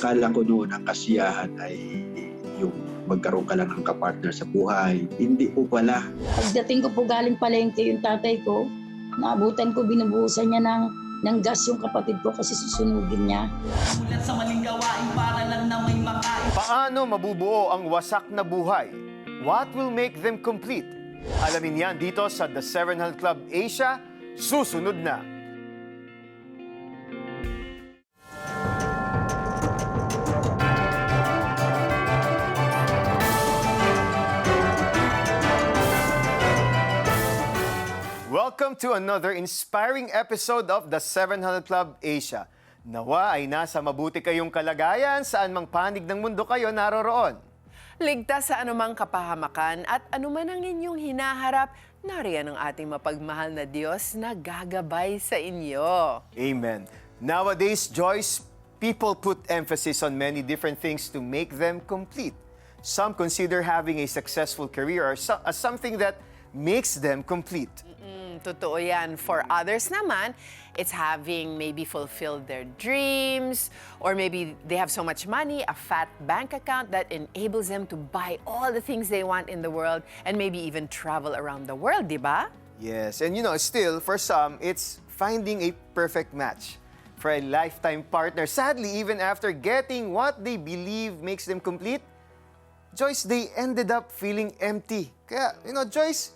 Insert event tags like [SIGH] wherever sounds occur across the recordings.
Akala ko noon ang kasiyahan ay yung magkaroon ka lang ng kapartner sa buhay. Hindi po pala. Pagdating ko po galing palengke yung tatay ko, naabutan ko, binubuhusan niya ng, ng gas yung kapatid ko kasi susunugin niya. Mulat sa maling gawain para lang na may makain Paano mabubuo ang wasak na buhay? What will make them complete? Alamin yan dito sa The 700 Club Asia, susunod na. Welcome to another inspiring episode of The 700 Club Asia. Nawa ay nasa mabuti kayong kalagayan saan mang panig ng mundo kayo naroroon. Ligtas sa anumang kapahamakan at anuman ang inyong hinaharap, nariyan ang ating mapagmahal na Diyos na gagabay sa inyo. Amen. Nowadays, Joyce, people put emphasis on many different things to make them complete. Some consider having a successful career as something that makes them complete. Mm, totoo yan. For others naman, it's having maybe fulfilled their dreams or maybe they have so much money, a fat bank account that enables them to buy all the things they want in the world and maybe even travel around the world, di ba? Yes, and you know, still, for some, it's finding a perfect match for a lifetime partner. Sadly, even after getting what they believe makes them complete, Joyce, they ended up feeling empty. Kaya, you know, Joyce,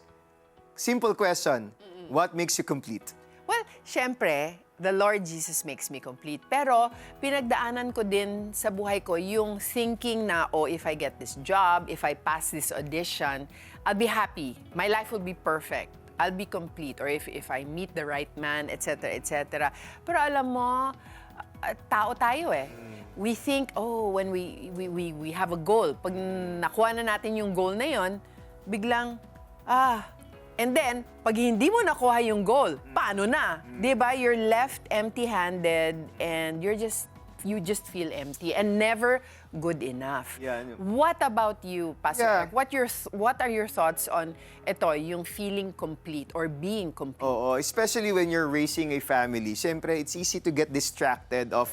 simple question. What makes you complete? Well, syempre, the Lord Jesus makes me complete. Pero pinagdaanan ko din sa buhay ko yung thinking na, oh, if I get this job, if I pass this audition, I'll be happy. My life will be perfect. I'll be complete. Or if, if I meet the right man, etc., etc. Pero alam mo, ah, tao tayo eh. We think, oh, when we, we, we, we have a goal, pag nakuha na natin yung goal na yon, biglang, ah, and then, pag hindi mo nakuha yung goal, paano na? 'Di ba? You're left empty-handed and you're just, you just feel empty and never good enough. Yeah. What about you, Pastor Yeah. What, your, what are your thoughts on ito, yung feeling complete or being complete? Oo, especially when you're raising a family. Siyempre, it's easy to get distracted of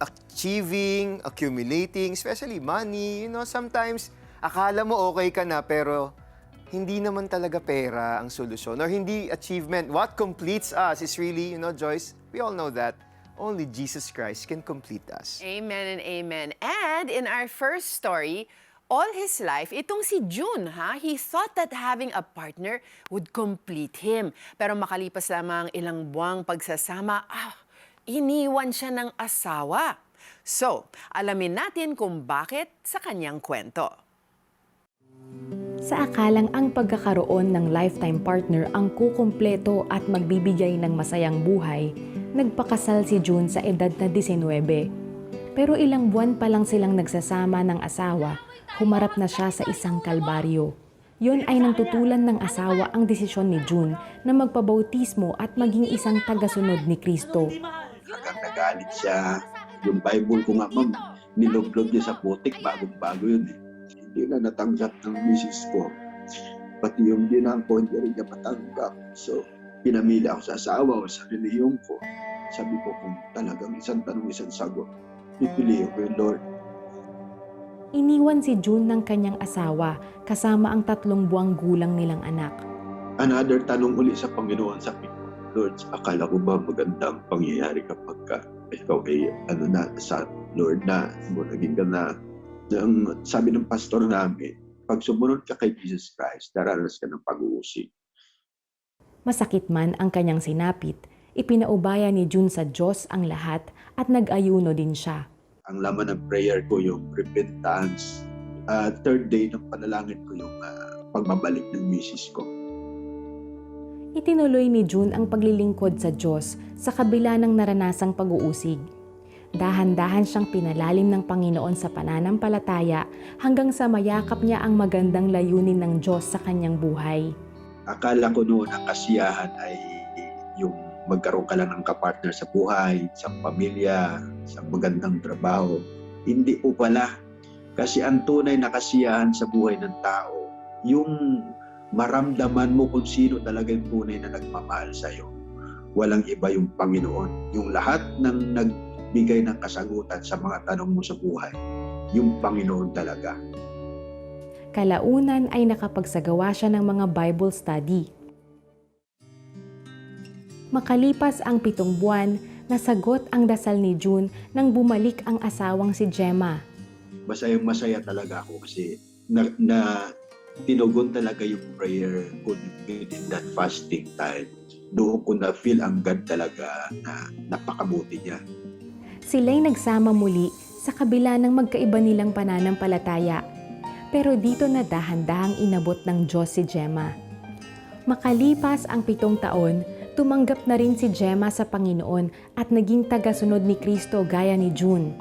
achieving, accumulating, especially money. You know, sometimes akala mo okay ka na pero hindi naman talaga pera ang solusyon or hindi achievement. What completes us is really, you know, Joyce, we all know that only Jesus Christ can complete us. Amen and amen. And in our first story, all his life, itong si June, ha? He thought that having a partner would complete him. Pero makalipas lamang ilang buwang pagsasama, ah, iniwan siya ng asawa. So, alamin natin kung bakit sa kanyang kwento. Sa akalang ang pagkakaroon ng lifetime partner ang kukumpleto at magbibigay ng masayang buhay, nagpakasal si June sa edad na 19. Pero ilang buwan pa lang silang nagsasama ng asawa, humarap na siya sa isang kalbaryo. Yon ay nang tutulan ng asawa ang desisyon ni June na magpabautismo at maging isang tagasunod ni Kristo. Hanggang nagalit siya. Yung Bible ko nga, ma'am, niloglog niya sa putik, bagong-bago yun eh. Hindi na natanggap ng misis ko. Pati yung ginang ko, hindi rin niya matanggap. So, pinamili ako sa asawa o sa reliyong ko. Sabi ko kung talagang isang tanong, isang sagot, pipiliin ko yung Lord. Iniwan si June ng kanyang asawa kasama ang tatlong buwang gulang nilang anak. Another tanong uli sa Panginoon, sabi ko, Lord, akala ko ba magandang pangyayari kapag ka ikaw ay ano na sa Lord na, mo naging ka na. Ang sabi ng pastor namin, pag sumunod ka kay Jesus Christ, daranas ka ng pag-uusig. Masakit man ang kanyang sinapit, ipinaubaya ni June sa Diyos ang lahat at nag-ayuno din siya. Ang laman ng prayer ko yung repentance. Ah, third day ng panalangin ko yung ah, pagbabalik ng misis ko. Itinuloy ni June ang paglilingkod sa Diyos sa kabila ng naranasang pag-uusig. Dahan-dahan siyang pinalalim ng Panginoon sa pananampalataya hanggang sa mayakap niya ang magandang layunin ng Diyos sa kanyang buhay. Akala ko noon ang kasiyahan ay yung magkaroon ka lang ng kapartner sa buhay, sa pamilya, sa magandang trabaho. Hindi po pala. Kasi ang tunay na kasiyahan sa buhay ng tao, yung maramdaman mo kung sino talaga yung tunay na nagmamahal sa iyo. Walang iba yung Panginoon. Yung lahat ng magbigay ng kasagutan sa mga tanong mo sa buhay. Yung Panginoon talaga. Kalaunan ay nakapagsagawa siya ng mga Bible study. Makalipas ang pitong buwan, nasagot ang dasal ni June nang bumalik ang asawang si Gemma. Masayang masaya talaga ako kasi na, na tinugon talaga yung prayer ko within that fasting time. Doon ko na-feel ang God talaga na napakabuti niya. Sila'y nagsama muli sa kabila ng magkaiba nilang pananampalataya. Pero dito na dahan-dahang inabot ng Diyos si Gemma. Makalipas ang pitong taon, tumanggap na rin si Gemma sa Panginoon at naging tagasunod ni Kristo gaya ni June.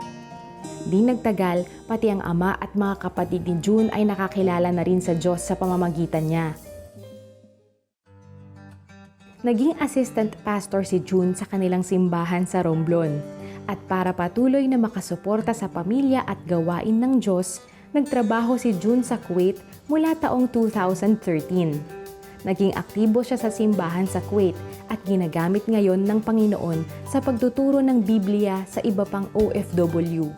Di nagtagal, pati ang ama at mga kapatid ni June ay nakakilala na rin sa Diyos sa pamamagitan niya. Naging assistant pastor si June sa kanilang simbahan sa Romblon. At para patuloy na makasuporta sa pamilya at gawain ng Diyos, nagtrabaho si June sa Kuwait mula taong 2013. Naging aktibo siya sa simbahan sa Kuwait at ginagamit ngayon ng Panginoon sa pagtuturo ng Biblia sa iba pang OFW.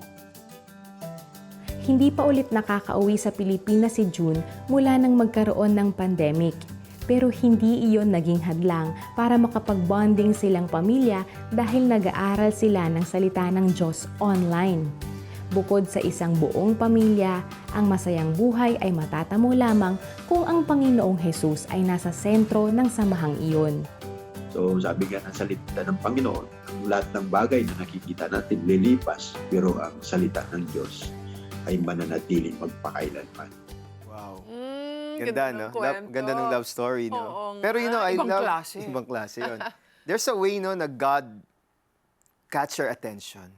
Hindi pa ulit nakakauwi sa Pilipinas si June mula nang magkaroon ng pandemic. Pero hindi iyon naging hadlang para makapag-bonding silang pamilya dahil nag-aaral sila ng salita ng Diyos online. Bukod sa isang buong pamilya, ang masayang buhay ay matatamo lamang kung ang Panginoong Hesus ay nasa sentro ng samahang iyon. So sabi nga ng salita ng Panginoon, ang lahat ng bagay na nakikita natin lilipas, pero ang salita ng Diyos ay mananatiling magpakailanman. Ganda, ng no? Love, kwento. ganda ng love story, no? Oo Pero you know, nga, I ibang love... klase. Ibang klase yun. [LAUGHS] There's a way, no, na God catch your attention.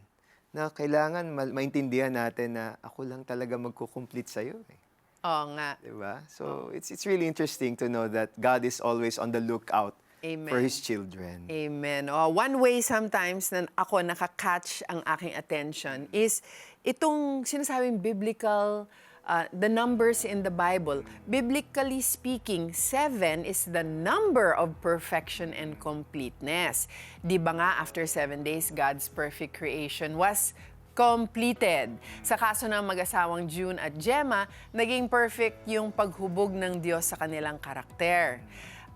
Na kailangan ma- maintindihan natin na ako lang talaga magkukomplete sa'yo. Eh. Oo nga. Diba? So, it's, it's really interesting to know that God is always on the lookout Amen. for His children. Amen. Oh, one way sometimes na ako nakakatch ang aking attention is itong sinasabing biblical, uh, the numbers in the Bible. Biblically speaking, seven is the number of perfection and completeness. Di ba nga, after seven days, God's perfect creation was completed. Sa kaso ng mag-asawang June at Gemma, naging perfect yung paghubog ng Diyos sa kanilang karakter.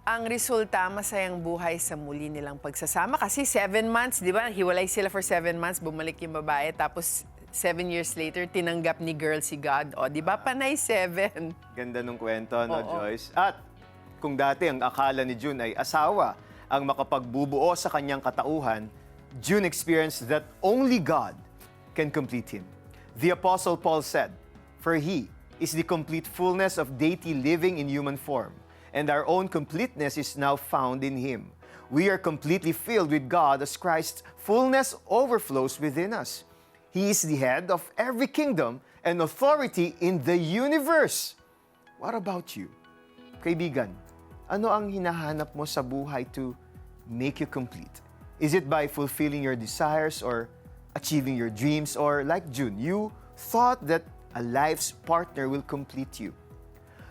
Ang resulta, masayang buhay sa muli nilang pagsasama. Kasi seven months, di ba? Hiwalay sila for seven months, bumalik yung babae. Tapos seven years later, tinanggap ni girl si God. O, di ba? Panay seven. Ganda ng kwento, no, Oo. Joyce? At kung dati ang akala ni June ay asawa ang makapagbubuo sa kanyang katauhan, June experienced that only God can complete him. The Apostle Paul said, For he is the complete fullness of deity living in human form, and our own completeness is now found in him. We are completely filled with God as Christ's fullness overflows within us. He is the head of every kingdom and authority in the universe. What about you? Kaibigan, ano ang hinahanap mo sa buhay to make you complete? Is it by fulfilling your desires or achieving your dreams? Or like June, you thought that a life's partner will complete you.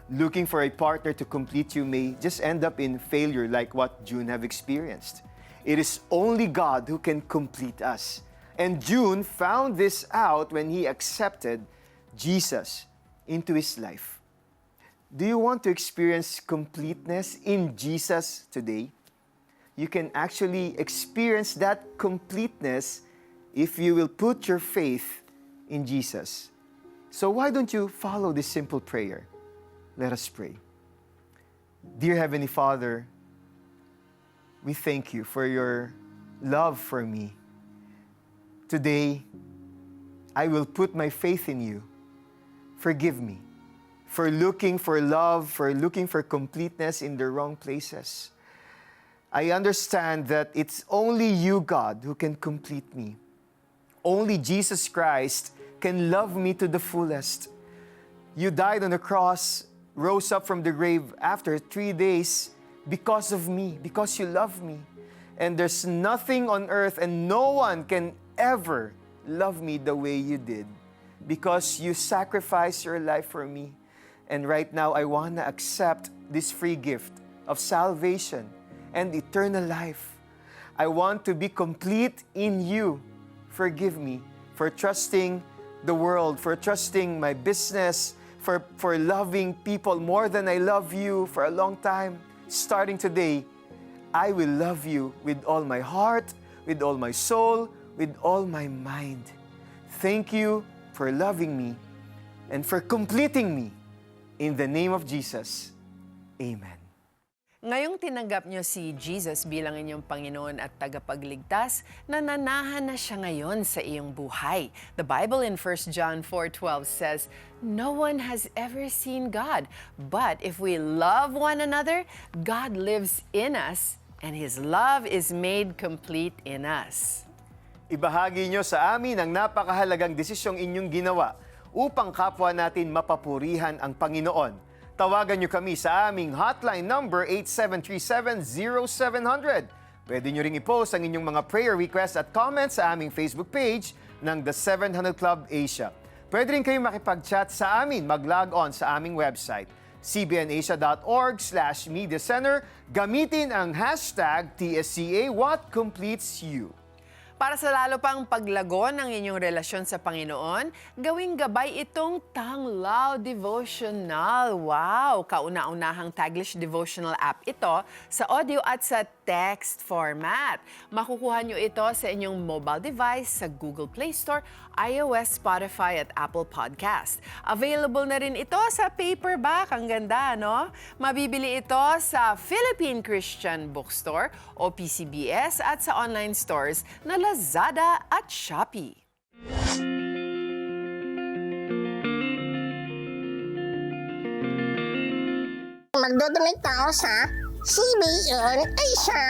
Looking for a partner to complete you may just end up in failure like what June have experienced. It is only God who can complete us. And June found this out when he accepted Jesus into his life. Do you want to experience completeness in Jesus today? You can actually experience that completeness if you will put your faith in Jesus. So, why don't you follow this simple prayer? Let us pray. Dear Heavenly Father, we thank you for your love for me. Today, I will put my faith in you. Forgive me for looking for love, for looking for completeness in the wrong places. I understand that it's only you, God, who can complete me. Only Jesus Christ can love me to the fullest. You died on the cross, rose up from the grave after three days because of me, because you love me. And there's nothing on earth and no one can ever love me the way you did because you sacrificed your life for me. And right now, I want to accept this free gift of salvation and eternal life. I want to be complete in you forgive me for trusting the world, for trusting my business, for, for loving people more than I love you for a long time. Starting today, I will love you with all my heart, with all my soul, with all my mind. Thank you for loving me and for completing me. In the name of Jesus, Amen. Ngayong tinanggap niyo si Jesus bilang inyong Panginoon at tagapagligtas, nananahan na siya ngayon sa iyong buhay. The Bible in 1 John 4.12 says, No one has ever seen God, but if we love one another, God lives in us, and His love is made complete in us. Ibahagi nyo sa amin ang napakahalagang desisyong inyong ginawa upang kapwa natin mapapurihan ang Panginoon. Tawagan nyo kami sa aming hotline number 8737-0700. Pwede nyo ring i-post ang inyong mga prayer requests at comments sa aming Facebook page ng The 700 Club Asia. Pwede rin kayo makipag-chat sa amin, mag-log on sa aming website cbnasia.org slash media center. Gamitin ang hashtag TSCA What Completes You. Para sa lalo pang paglago ng inyong relasyon sa Panginoon, gawing gabay itong Tanglaw Devotional. Wow! Kauna-unahang Taglish Devotional app ito sa audio at sa text format. Makukuha nyo ito sa inyong mobile device sa Google Play Store, iOS, Spotify at Apple Podcast. Available na rin ito sa paperback. Ang ganda, no? Mabibili ito sa Philippine Christian Bookstore o PCBS at sa online stores na Lazada at Shopee. Magdodonate ako sa CBN Asia.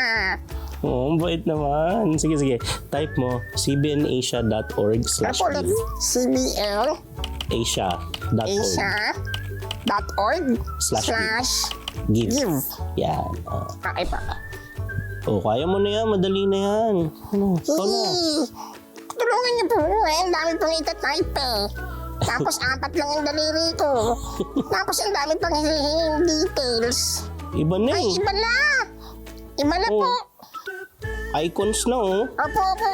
Oo, oh, bait naman. Sige, sige. Type mo cbnasia.org slash ulit. CBN Asia.org Asia.org Slash give. give. Yan. Oh. Okay pa. oh, kaya mo na yan. Madali na yan. Ano? Hihi. Tulungan niyo po eh. Ang dami pong itatype eh. Tapos [LAUGHS] apat lang yung daliri ko. Tapos ang dami pang hihinging details. Iba na Ay, eh. iba na! Iba na Oh. po. Icons na oh. Opo, opo.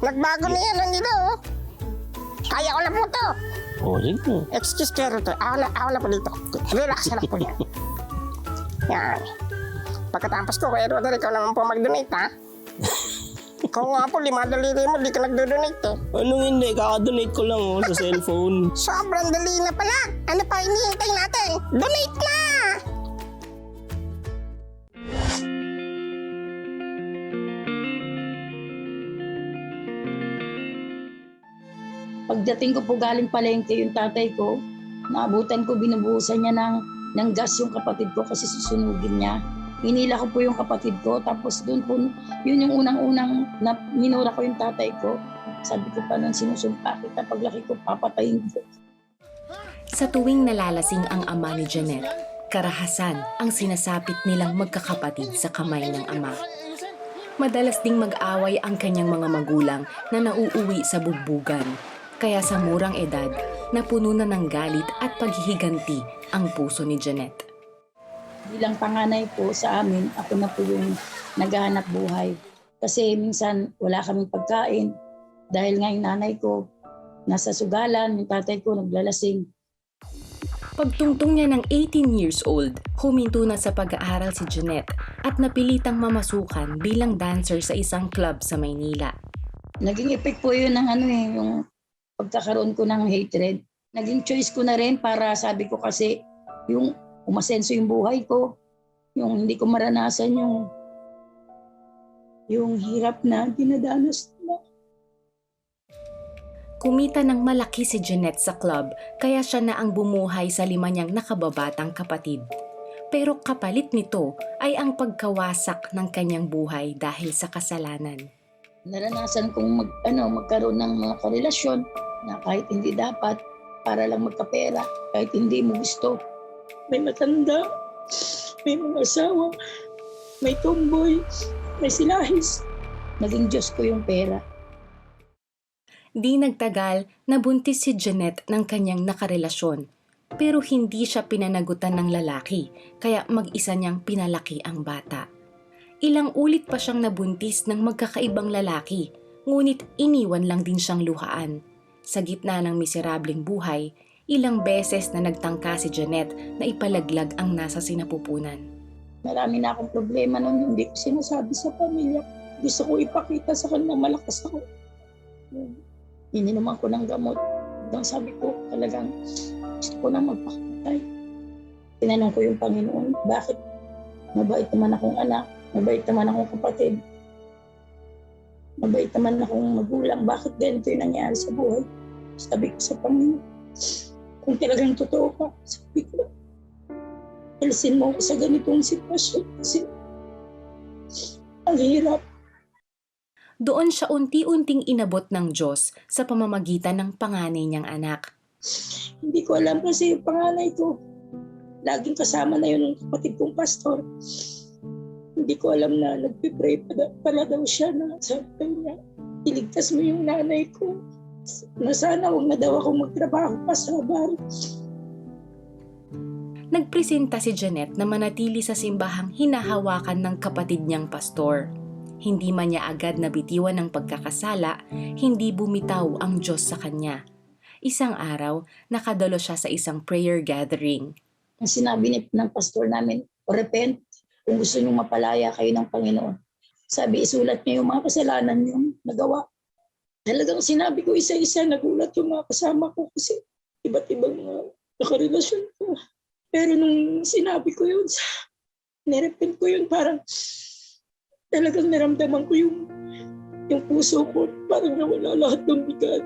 Nagbago na yan ang ito. Kaya ko na po to. Oh, sige. Excuse pero to. Ako na, ako na po dito. Relax na lang po yan. [LAUGHS] Yan. Pagkatapos ko, kaya Rodel, ikaw naman po mag-donate, ha? [LAUGHS] Ikaw nga po, lima daliri mo, di ka nagdo-donate, eh. Anong hindi? Kakadonate ko lang oh sa [LAUGHS] cellphone. Sobrang dali na pala. Ano pa hinihintay natin? Donate na! Pagdating ko po galing palengke yung tatay ko, naabutan ko, binubuhusan niya ng, ng gas yung kapatid ko kasi susunugin niya. Inila ko po yung kapatid ko, tapos doon po, yun yung unang-unang na minura ko yung tatay ko. Sabi ko pa nang sinusumpa kita, paglaki ko, papatayin ko. Sa tuwing nalalasing ang ama ni Janet, karahasan ang sinasapit nilang magkakapatid sa kamay ng ama. Madalas ding mag-away ang kanyang mga magulang na nauuwi sa bugbugan. Kaya sa murang edad, napuno na ng galit at paghihiganti ang puso ni Janet. Bilang panganay po sa amin, ako na po yung naghahanap buhay. Kasi minsan wala kaming pagkain. Dahil nga yung nanay ko, nasa sugalan, yung tatay ko naglalasing. Pagtungtong niya ng 18 years old, huminto na sa pag-aaral si Janet at napilitang mamasukan bilang dancer sa isang club sa Maynila. Naging effect po yun ng ano eh, yung pagkakaroon ko ng hatred. Naging choice ko na rin para sabi ko kasi yung umasenso yung buhay ko, yung hindi ko maranasan yung yung hirap na dinadanas na. Kumita ng malaki si Jeanette sa club kaya siya na ang bumuhay sa lima niyang nakababatang kapatid. Pero kapalit nito ay ang pagkawasak ng kanyang buhay dahil sa kasalanan. Naranasan kong mag, ano, magkaroon ng mga karelasyon na kahit hindi dapat, para lang magkapera, kahit hindi mo gusto. May matanda, may mga asawa, may tomboy, may silahis. Naging Diyos ko yung pera. Di nagtagal, nabuntis si Jeanette ng kanyang nakarelasyon. Pero hindi siya pinanagutan ng lalaki, kaya mag-isa niyang pinalaki ang bata. Ilang ulit pa siyang nabuntis ng magkakaibang lalaki, ngunit iniwan lang din siyang luhaan. Sa gitna ng miserableng buhay, ilang beses na nagtangka si Janet na ipalaglag ang nasa sinapupunan. Marami na akong problema noon, hindi ko sinasabi sa pamilya. Gusto ko ipakita sa kanila malakas ako. Ininuman ko ng gamot. Hanggang sabi ko, talagang gusto ko na magpakamatay. Tinanong ko yung Panginoon, bakit mabait naman akong anak, mabait naman akong kapatid, mabait naman akong magulang, bakit ganito yung nangyari sa buhay? Sabi ko sa Panginoon, kung talagang totoo ka, sabi ko, alisin mo ako sa ganitong sitwasyon kasi ang hirap. Doon siya unti-unting inabot ng Diyos sa pamamagitan ng panganay niyang anak. Hindi ko alam kasi yung panganay ko, laging kasama na yun ng kapatid kong pastor. Hindi ko alam na nagpipray pa, pala daw siya na sabi niya, iligtas mo yung nanay ko. Na sana huwag na daw ako magtrabaho pa sa bar. Nagpresenta si Janet na manatili sa simbahang hinahawakan ng kapatid niyang pastor. Hindi man niya agad nabitiwan ng pagkakasala, hindi bumitaw ang Diyos sa kanya. Isang araw, nakadalo siya sa isang prayer gathering. Ang sinabi ni, ng pastor namin, repent kung gusto niyong mapalaya kayo ng Panginoon. Sabi, isulat niyo yung mga kasalanan niyong nagawa. Talagang sinabi ko isa-isa, nagulat yung mga kasama ko kasi iba't ibang mga nakarelasyon ko. Pero nung sinabi ko yun, nirepent ko yun, parang talagang naramdaman ko yung yung puso ko, parang nawala lahat ng bigat.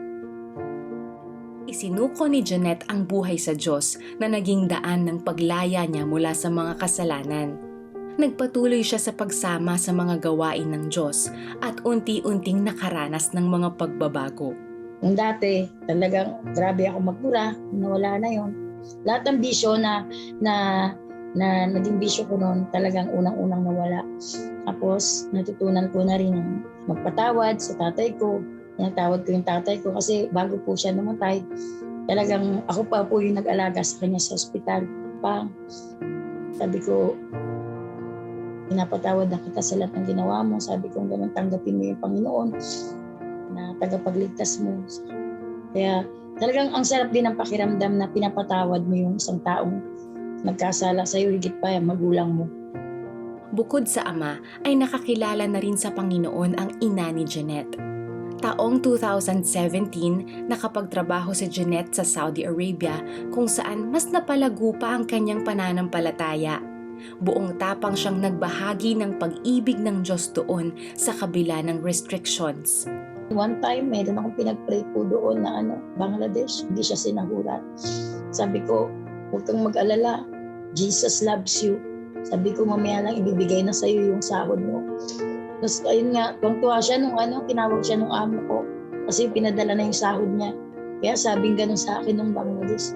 Isinuko ni Janet ang buhay sa Diyos na naging daan ng paglaya niya mula sa mga kasalanan. Nagpatuloy siya sa pagsama sa mga gawain ng Diyos at unti-unting nakaranas ng mga pagbabago. Kung dati, talagang grabe ako magmura, nawala na yon. Lahat ng bisyo na, na, na naging bisyo ko noon, talagang unang-unang nawala. Tapos, natutunan ko na rin magpatawad sa tatay ko. Natawad ko yung tatay ko kasi bago po siya namatay, talagang ako pa po yung nag-alaga sa kanya sa ospital. Pa, sabi ko, pinapatawad na kita sa lahat ng ginawa mo. Sabi ko, ganun tanggapin mo yung Panginoon na tagapagligtas mo. Kaya talagang ang sarap din ng pakiramdam na pinapatawad mo yung isang taong nagkasala sa'yo, higit pa yung magulang mo. Bukod sa ama, ay nakakilala na rin sa Panginoon ang ina ni Janet. Taong 2017, nakapagtrabaho si Janet sa Saudi Arabia kung saan mas napalago pa ang kanyang pananampalataya. Buong tapang siyang nagbahagi ng pag-ibig ng Diyos doon sa kabila ng restrictions. One time, meron akong pinag-pray po doon na ano, Bangladesh, hindi siya sinahurat. Sabi ko, huwag kang mag-alala, Jesus loves you. Sabi ko, mamaya lang ibibigay na sa'yo yung sahod mo. Tapos ayun nga, tuwang-tuwa siya nung ano, tinawag siya nung amo ko. Kasi pinadala na yung sahod niya. Kaya sabing ganun sa akin nung Bangladesh.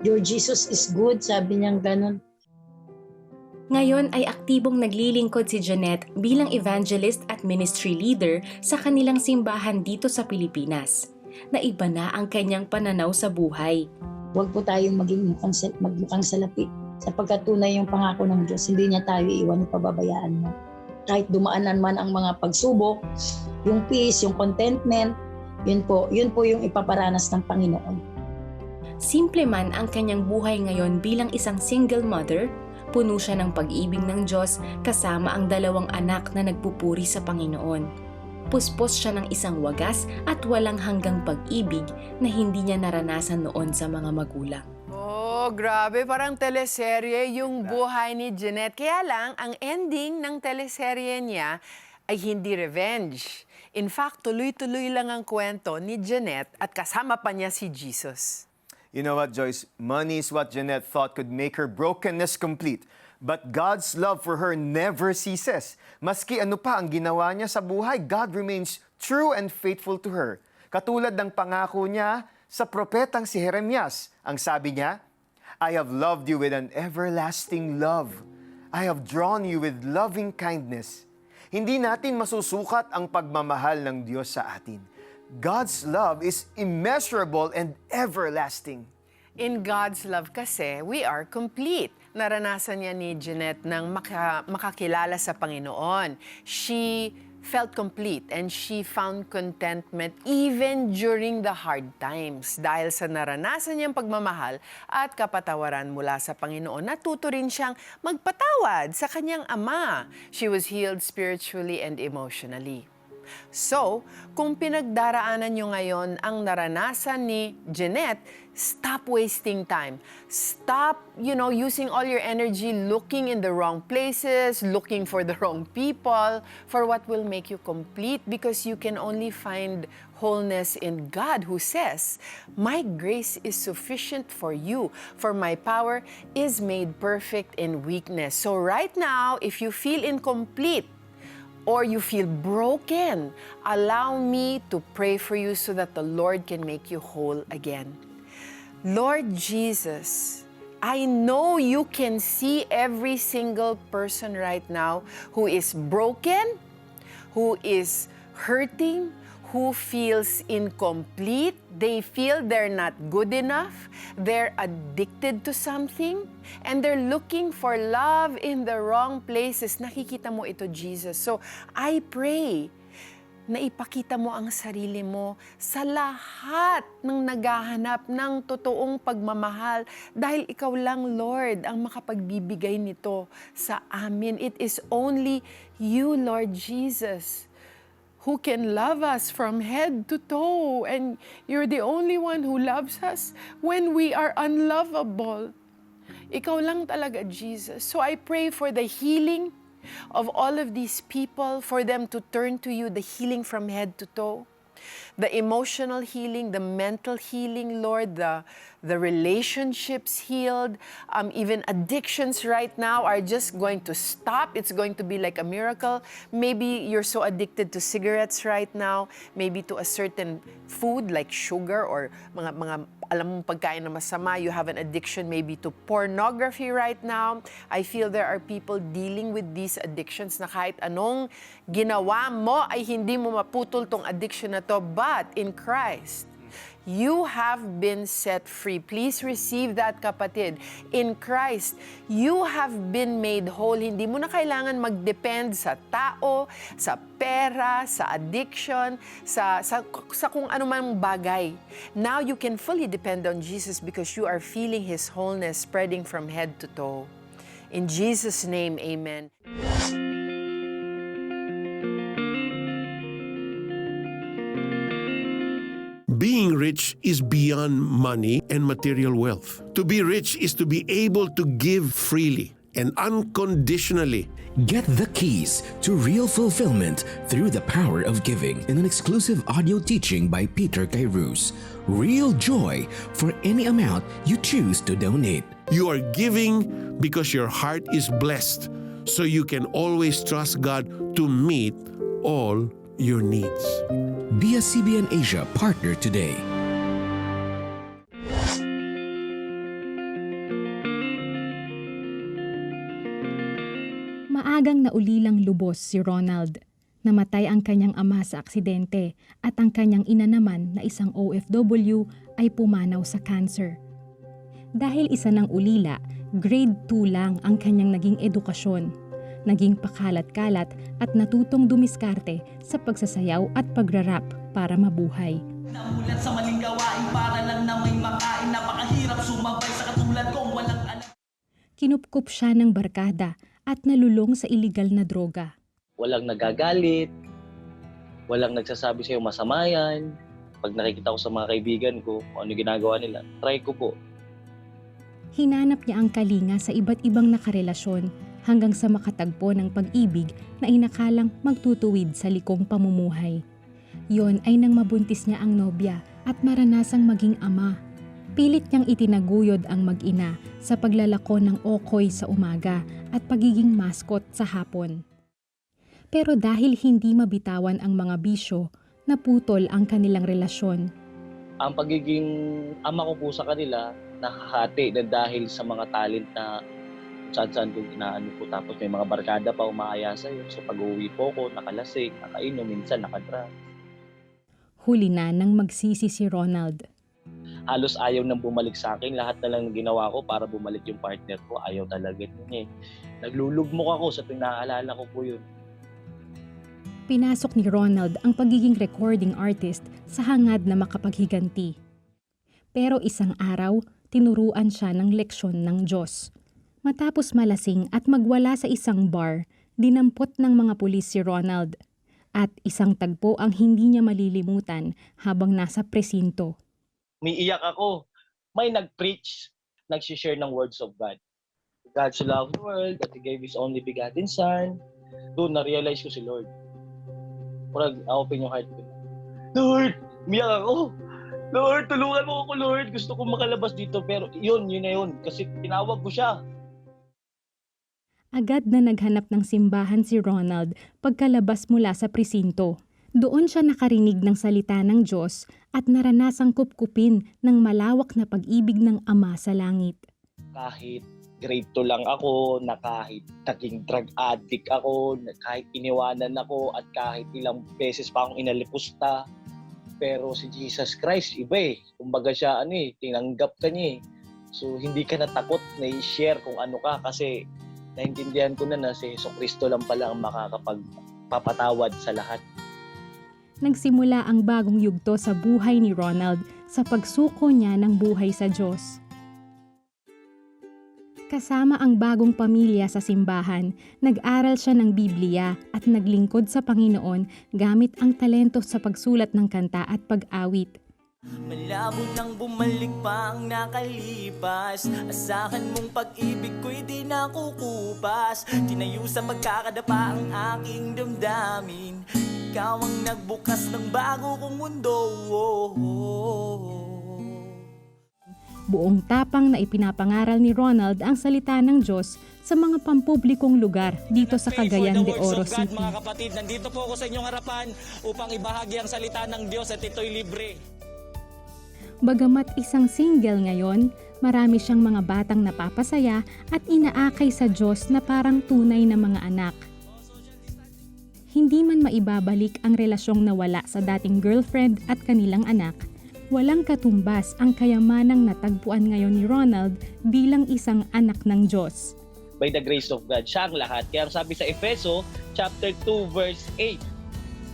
Your Jesus is good, sabi niya ganun. Ngayon ay aktibong naglilingkod si Janet bilang evangelist at ministry leader sa kanilang simbahan dito sa Pilipinas. Naiba na ang kanyang pananaw sa buhay. Huwag po tayong maging mukhang, magmukhang salapi. Sapagkat tunay yung pangako ng Diyos, hindi niya tayo iwan o pababayaan mo. Kahit dumaanan man ang mga pagsubok, yung peace, yung contentment, yun po, yun po yung ipaparanas ng Panginoon. Simple man ang kanyang buhay ngayon bilang isang single mother, puno siya ng pag-ibig ng Diyos kasama ang dalawang anak na nagpupuri sa Panginoon. Puspos siya ng isang wagas at walang hanggang pag-ibig na hindi niya naranasan noon sa mga magulang. Oh, grabe. Parang teleserye yung buhay ni Jeanette. Kaya lang, ang ending ng teleserye niya ay hindi revenge. In fact, tuloy-tuloy lang ang kwento ni Jeanette at kasama pa niya si Jesus. You know what, Joyce? Money is what Jeanette thought could make her brokenness complete. But God's love for her never ceases. Maski ano pa ang ginawa niya sa buhay, God remains true and faithful to her. Katulad ng pangako niya sa propetang si Jeremias. Ang sabi niya, I have loved you with an everlasting love. I have drawn you with loving kindness. Hindi natin masusukat ang pagmamahal ng Diyos sa atin. God's love is immeasurable and everlasting. In God's love kasi, we are complete. Naranasan niya ni Jeanette ng maka- makakilala sa Panginoon. She felt complete and she found contentment even during the hard times. Dahil sa naranasan niyang pagmamahal at kapatawaran mula sa Panginoon, natuto rin siyang magpatawad sa kanyang ama. She was healed spiritually and emotionally. So, kung pinagdaraanan nyo ngayon ang naranasan ni Jeanette, stop wasting time. Stop, you know, using all your energy looking in the wrong places, looking for the [LAUGHS] wrong people, for what will make you complete because you can only find wholeness in God who says, My grace is sufficient for you, for my power is made perfect in weakness. So right now, if you feel incomplete, or you feel broken, allow me to pray for you so that the Lord can make you whole again. Lord Jesus, I know you can see every single person right now who is broken, who is hurting, who feels incomplete, they feel they're not good enough, they're addicted to something, and they're looking for love in the wrong places. Nakikita mo ito, Jesus. So, I pray na ipakita mo ang sarili mo sa lahat ng naghahanap ng totoong pagmamahal dahil ikaw lang, Lord, ang makapagbibigay nito sa amin. It is only you, Lord Jesus who can love us from head to toe. And you're the only one who loves us when we are unlovable. Ikaw lang talaga, Jesus. So I pray for the healing of all of these people, for them to turn to you, the healing from head to toe. The emotional healing, the mental healing, Lord, the, the relationships healed, um, even addictions right now are just going to stop. It's going to be like a miracle. Maybe you're so addicted to cigarettes right now, maybe to a certain food like sugar or mga, mga alam mong pagkain na masama, you have an addiction maybe to pornography right now. I feel there are people dealing with these addictions na kahit anong ginawa mo ay hindi mo maputol tong addiction na to. But in Christ, you have been set free. Please receive that, kapatid. In Christ, you have been made whole. Hindi mo na kailangan mag-depend sa tao, sa pera, sa addiction, sa, sa, sa kung man bagay. Now you can fully depend on Jesus because you are feeling His wholeness spreading from head to toe. In Jesus' name, amen. Rich is beyond money and material wealth. To be rich is to be able to give freely and unconditionally. Get the keys to real fulfillment through the power of giving in an exclusive audio teaching by Peter Kairos. Real joy for any amount you choose to donate. You are giving because your heart is blessed, so you can always trust God to meet all your needs. Be a CBN Asia partner today. Maagang naulilang lubos si Ronald. Namatay ang kanyang ama sa aksidente at ang kanyang ina naman na isang OFW ay pumanaw sa cancer. Dahil isa ng ulila, grade 2 lang ang kanyang naging edukasyon. Naging pakalat-kalat at natutong dumiskarte sa pagsasayaw at pagrarap para mabuhay. Namulat sa maling gawain para lang na may makain Napakahirap sumabay sa katulad kong walang alam Kinupkup siya ng barkada at nalulong sa iligal na droga. walang nagagalit, walang nagsasabi sa'yo masama yan. Pag nakikita ko sa mga kaibigan ko, kung ano ginagawa nila, try ko po. Hinanap niya ang kalinga sa iba't ibang nakarelasyon hanggang sa makatagpo ng pag-ibig na inakalang magtutuwid sa likong pamumuhay. Yon ay nang mabuntis niya ang nobya at maranasang maging ama. Pilit niyang itinaguyod ang mag-ina sa paglalako ng okoy sa umaga at pagiging mascot sa hapon. Pero dahil hindi mabitawan ang mga bisyo, naputol ang kanilang relasyon. Ang pagiging ama ko po sa kanila, nakahati na dahil sa mga talent na saan-saan kong inaano po. Tapos may mga barkada pa umaaya sa'yo. So pag uwi po ko, nakalasing, nakainom, minsan nakadra. Huli na nang magsisi si Ronald. Halos ayaw nang bumalik sa akin. Lahat na lang ginawa ko para bumalik yung partner ko. Ayaw talaga niya eh. Naglulugmok ako sa tuwing naaalala ko po yun. Pinasok ni Ronald ang pagiging recording artist sa hangad na makapaghiganti. Pero isang araw, tinuruan siya ng leksyon ng Diyos. Matapos malasing at magwala sa isang bar, dinampot ng mga pulis si Ronald. At isang tagpo ang hindi niya malilimutan habang nasa presinto. Umiiyak ako. May nag-preach, nag-share ng words of God. God so loved the world that He gave His only begotten Son. Doon, na-realize ko si Lord. Parang, open yung heart ko. Lord, umiyak ako. Lord, tulungan mo ako, Lord. Gusto ko makalabas dito. Pero yun, yun na yun. Kasi tinawag ko siya. Agad na naghanap ng simbahan si Ronald pagkalabas mula sa presinto. Doon siya nakarinig ng salita ng Diyos at naranasang kupkupin ng malawak na pag-ibig ng Ama sa langit. kahit grade 2 lang ako, na kahit naging drug addict ako, na kahit iniwanan ako, at kahit ilang beses pa akong inalipusta. Pero si Jesus Christ, iba eh. Kumbaga siya, ano eh, tinanggap ka niya eh. So, hindi ka natakot na i-share kung ano ka kasi naintindihan ko na na si Yeso Cristo lang pala ang makakapagpapatawad sa lahat. Nagsimula ang bagong yugto sa buhay ni Ronald sa pagsuko niya ng buhay sa Diyos. Kasama ang bagong pamilya sa simbahan, nag-aral siya ng Biblia at naglingkod sa Panginoon gamit ang talento sa pagsulat ng kanta at pag-awit. Malabo nang bumalik pa ang nakalipas Asahan mong pag-ibig ko'y di nakukupas Tinayo sa pagkakadapa ang aking damdamin Ikaw ang nagbukas ng bago kong mundo Buong tapang na ipinapangaral ni Ronald ang salita ng Diyos sa mga pampublikong lugar dito sa Cagayan de Oro City. Mga kapatid, nandito po ako sa inyong harapan upang ibahagi ang salita ng Diyos at ito'y libre. Bagamat isang single ngayon, marami siyang mga batang napapasaya at inaakay sa Diyos na parang tunay na mga anak. Hindi man maibabalik ang relasyong nawala sa dating girlfriend at kanilang anak, walang katumbas ang kayamanang natagpuan ngayon ni Ronald bilang isang anak ng Diyos. by the grace of God. Siya ang lahat. Kaya sabi sa Efeso chapter 2 verse 8,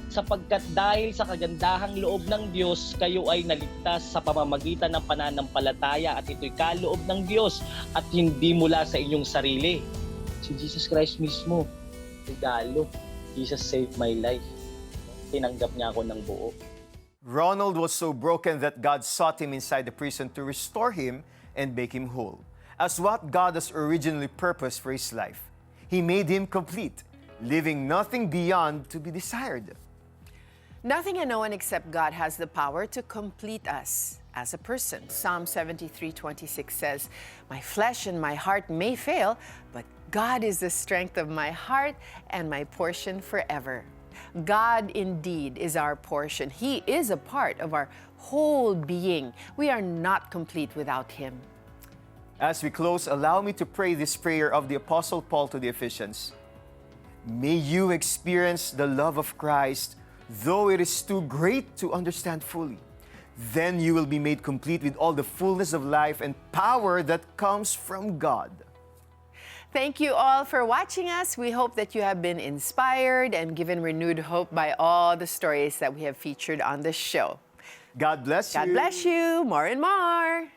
sapagkat dahil sa kagandahang loob ng Diyos, kayo ay naligtas sa pamamagitan ng pananampalataya at ito'y kaloob ng Diyos at hindi mula sa inyong sarili. Si Jesus Christ mismo, regalo. Jesus saved my life. Tinanggap niya ako ng buo. Ronald was so broken that God sought him inside the prison to restore him and make him whole. As what God has originally purposed for his life, He made him complete, leaving nothing beyond to be desired. Nothing and no one except God has the power to complete us as a person. Psalm 73:26 says, "My flesh and my heart may fail, but God is the strength of my heart and my portion forever." God indeed is our portion. He is a part of our whole being. We are not complete without him. As we close, allow me to pray this prayer of the Apostle Paul to the Ephesians. May you experience the love of Christ, though it is too great to understand fully. Then you will be made complete with all the fullness of life and power that comes from God. Thank you all for watching us. We hope that you have been inspired and given renewed hope by all the stories that we have featured on this show. God bless God you. God bless you. More and more.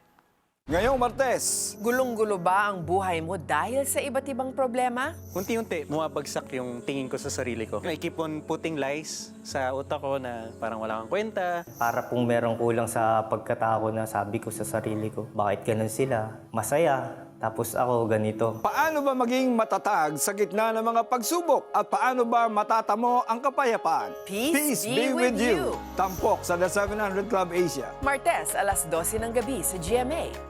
Ngayong Martes, Gulong-gulo ba ang buhay mo dahil sa iba't ibang problema? unti-unti bumabagsak yung tingin ko sa sarili ko. I keep on putting lies sa utak ko na parang wala kang kwenta. Para pong merong kulang sa pagkatao na sabi ko sa sarili ko, bakit ganun sila? Masaya, tapos ako ganito. Paano ba maging matatag sa gitna ng mga pagsubok? At paano ba matatamo ang kapayapaan? Peace be with you. Tampok sa The 700 Club Asia. Martes, alas 12 ng gabi sa GMA.